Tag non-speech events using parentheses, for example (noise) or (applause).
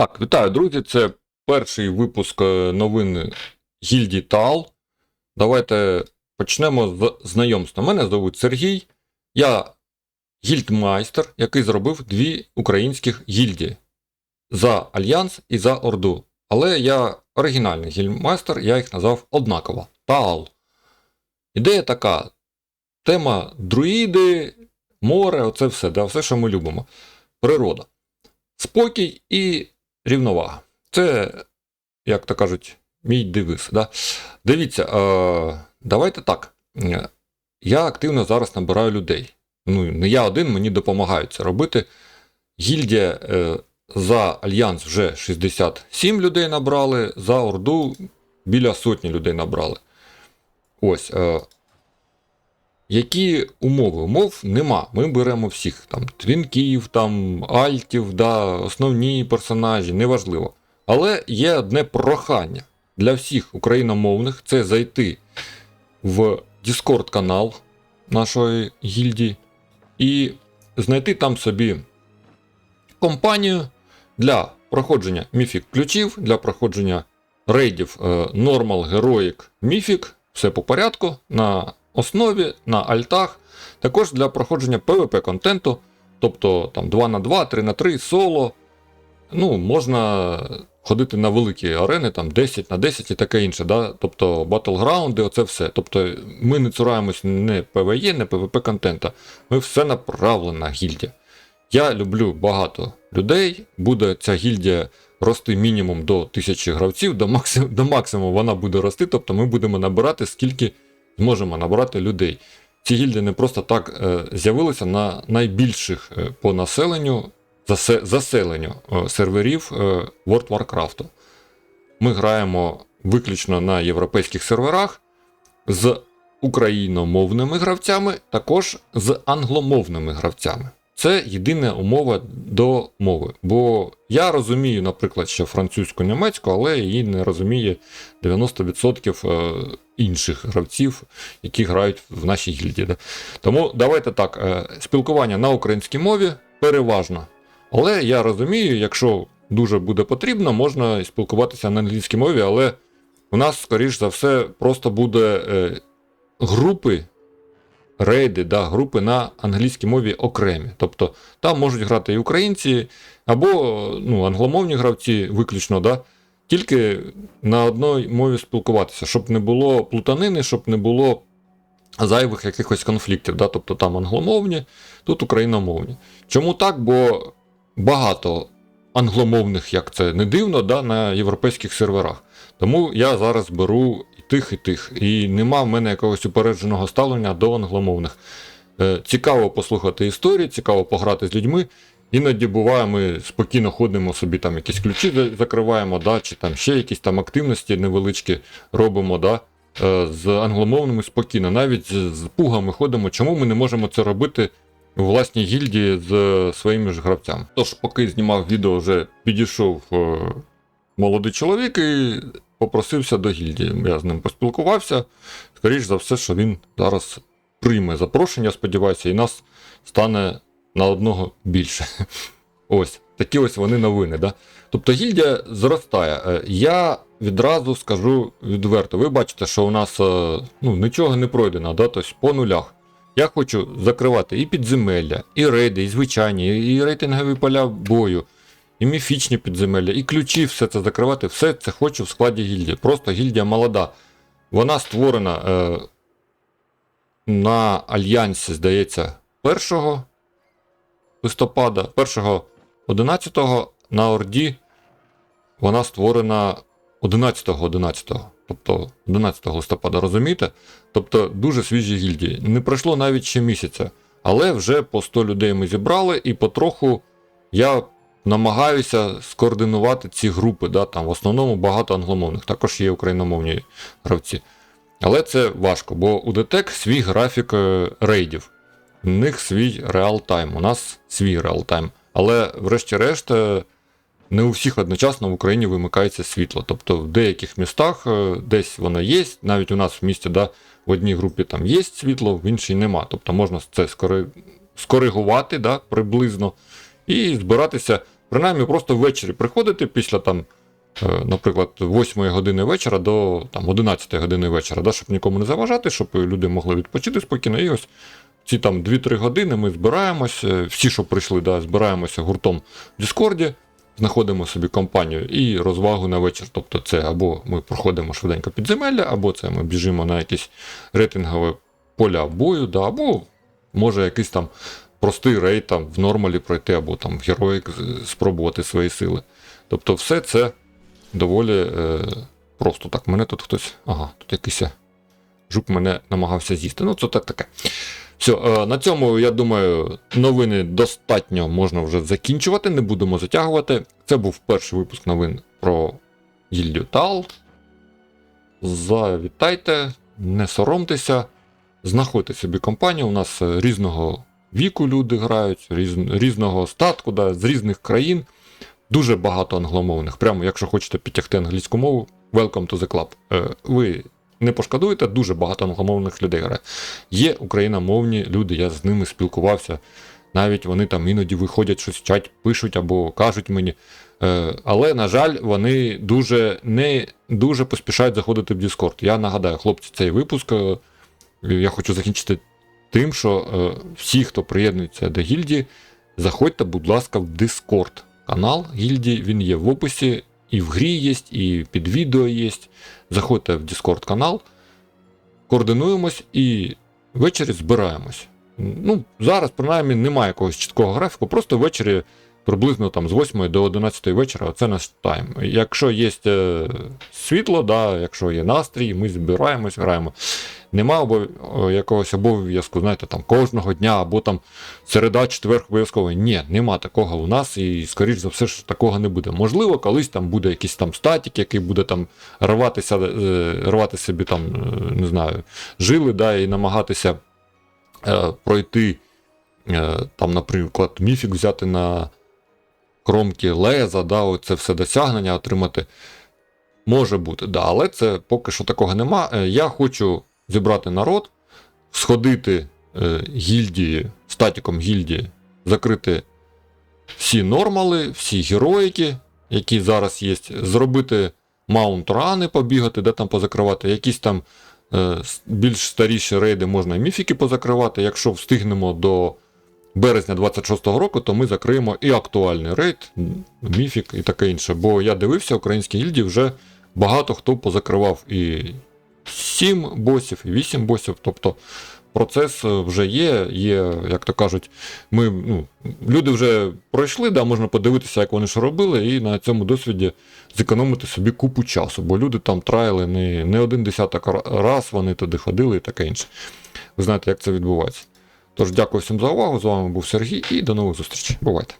Так, вітаю, друзі. Це перший випуск е, новин гільдії ТАЛ. Давайте почнемо з знайомства. Мене звуть Сергій. Я гільдмайстер, який зробив дві українських гільдії за Альянс і за Орду. Але я оригінальний гільдмайстер, я їх назвав однаково ТАЛ. Ідея така: тема друїди, море, оце все, да, все, що ми любимо. Природа. Спокій і рівновага. Це, як то кажуть, мій девиз. Да? Дивіться, е, давайте так. Я активно зараз набираю людей. Ну, не я один, мені допомагають це робити. Гільдія е, за Альянс вже 67 людей набрали, за Орду біля сотні людей набрали. Ось. Е, які умови? Умов нема. Ми беремо всіх там твінків, там альтів, да, основні персонажі, неважливо. Але є одне прохання для всіх україномовних це зайти в Discord канал нашої гільдії і знайти там собі компанію для проходження міфік ключів, для проходження рейдів е, Normal, Heroic, Mythic, все по порядку. на основі на альтах, також для проходження PvP контенту, тобто там 2 на 2, 3 на 3, соло. Ну, можна ходити на великі арени, там 10 на 10 і таке інше. Да? Тобто батлграунди, оце все. Тобто ми не цураємось не PvE, не PvP контента. Ми все направлено на гільдія. Я люблю багато людей. Буде ця гільдія рости мінімум до 1000 гравців, до максимуму, до максимуму вона буде рости, тобто ми будемо набирати скільки зможемо набрати людей. Ці гільдії не просто так е, з'явилися на найбільших е, по населенню засе, заселенню е, серверів World Warcraft. Ми граємо виключно на європейських серверах з україномовними гравцями, також з англомовними гравцями. Це єдина умова до мови. Бо я розумію, наприклад, що французьку німецьку, але її не розуміє 90% е, інших гравців, які грають в нашій гільдії. Тому давайте так, е, спілкування на українській мові переважно. Але я розумію, якщо дуже буде потрібно, можна спілкуватися на англійській мові, але у нас, скоріш за все, просто буде е, групи рейди, да, групи на англійській мові окремі. Тобто там можуть грати і українці, або ну, англомовні гравці виключно, да, тільки на одній мові спілкуватися, щоб не було плутанини, щоб не було зайвих якихось конфліктів. Да, Тобто там англомовні, тут україномовні. Чому так? Бо багато англомовних, як це не дивно, да, на європейських серверах. Тому я зараз беру тих і тих. І нема в мене якогось упередженого ставлення до англомовних. Е, цікаво послухати історії, цікаво пограти з людьми. Іноді буває, ми спокійно ходимо собі, там якісь ключі закриваємо, да, чи там ще якісь там активності невеличкі робимо. да, е, З англомовними спокійно, навіть з пугами ходимо. Чому ми не можемо це робити у власній гільдії з своїми ж гравцями? Тож, поки знімав відео, вже підійшов е, молодий чоловік і попросився до гільдії. Я з ним поспілкувався. Скоріше за все, що він зараз прийме запрошення, сподіваюся, і нас стане на одного більше. (laughs) Ось, такі ось вони новини. Да? Тобто гільдія зростає. Е, я відразу скажу відверто, ви бачите, що у нас е, ну, нічого не пройдено, да? тобто по нулях. Я хочу закривати і підземелля, і рейди, і звичайні, і рейтингові поля бою і міфічні підземелля, і ключі, все це закривати, все це хочу в складі гільдії. Просто гільдія молода. Вона створена е, на Альянсі, здається, 1 листопада, 1 11 на Орді. Вона створена 11-го 11 тобто 11 листопада, розумієте? Тобто дуже свіжі гільдії. Не пройшло навіть ще місяця. Але вже по 100 людей ми зібрали, і потроху я намагаюся скоординувати ці групи. Да, там В основному багато англомовних, також є україномовні гравці. Але це важко, бо у DTEC свій графік е, рейдів. У них свій реалтайм, у нас свій реалтайм. Але, врешті-решт, е, не у всіх одночасно в Україні вимикається світло. Тобто в деяких містах е, десь воно є, навіть у нас в місті да, в одній групі там є світло, в іншій нема. Тобто можна це скоригувати да, приблизно і збиратися принаймні просто ввечері приходити після там, е, наприклад, 8 години вечора до там, 11 години вечора, да, щоб нікому не заважати, щоб люди могли відпочити спокійно. І ось ці там 2-3 години ми збираємось, е, всі, що прийшли, да, збираємося гуртом в Діскорді, знаходимо собі компанію і розвагу на вечір. Тобто це або ми проходимо швиденько підземелля, або це ми біжимо на якісь рейтингові поля бою, да, або може якийсь там простий рейд там в нормалі пройти, або там героїк спробувати свої сили. Тобто, все це доволі е, просто так. Мене тут хтось. Ага, тут якийсь жук мене намагався з'їсти. Ну, це так таке. Все, е, на цьому, я думаю, новини достатньо можна вже закінчувати, не будемо затягувати. Це був перший випуск новин про гільдію Тал. Завітайте, не соромтеся, знаходьте собі компанію. У нас е, різного віку люди грають, різ, різного статку, да, з різних країн. Дуже багато англомовних. Прямо, якщо хочете підтягти англійську мову, welcome to the club. Е, ви не пошкодуєте, дуже багато англомовних людей грає. Є україномовні люди, я з ними спілкувався. Навіть вони там іноді виходять, щось вчать, пишуть або кажуть мені. Е, але, на жаль, вони дуже не дуже поспішають заходити в Discord. Я нагадаю, хлопці, цей випуск е, я хочу закінчити тим, що е, всі, хто приєднується до гільдії, заходьте, будь ласка, в Discord канал гільдії. Він є в описі, і в грі є, і під відео є. Заходьте в Discord канал, координуємось і ввечері збираємось. Ну, зараз, принаймні, немає якогось чіткого графіку, просто ввечері приблизно там з 8 до 11 вечора це наш тайм. Якщо є е, світло, да, якщо є настрій, ми збираємось, граємо. Нема обов... якогось обов'язку, знаєте, там кожного дня або там середа, четвер обов'язково. Ні, нема такого у нас, і скоріш за все, що такого не буде. Можливо, колись там буде якийсь там статік, який буде там рватися, е, рвати собі там, е, не знаю, жили, да, і намагатися е, пройти, е, там, наприклад, міфік взяти на кромки леза, да, оце все досягнення отримати. Може бути, да, але це поки що такого нема. Е, Я хочу зібрати народ, сходити е, гільдії, статіком гільдії, закрити всі нормали, всі героїки, які зараз є, зробити маунт-рани, побігати, де там позакривати, якісь там е, більш старіші рейди можна і міфіки позакривати. Якщо встигнемо до березня 26-го року, то ми закриємо і актуальний рейд, міфік і таке інше. Бо я дивився, українські гільдії вже багато хто позакривав і 7 босів, і 8 босів. Тобто процес е, вже є, є, як то кажуть, ми, ну, люди вже пройшли, да, можна подивитися, як вони що робили, і на цьому досвіді зекономити собі купу часу, бо люди там траяли не, не один десяток раз, вони туди ходили і таке інше. Ви знаєте, як це відбувається. Тож дякую всім за увагу. З вами був Сергій і до нових зустрічей. Бувайте!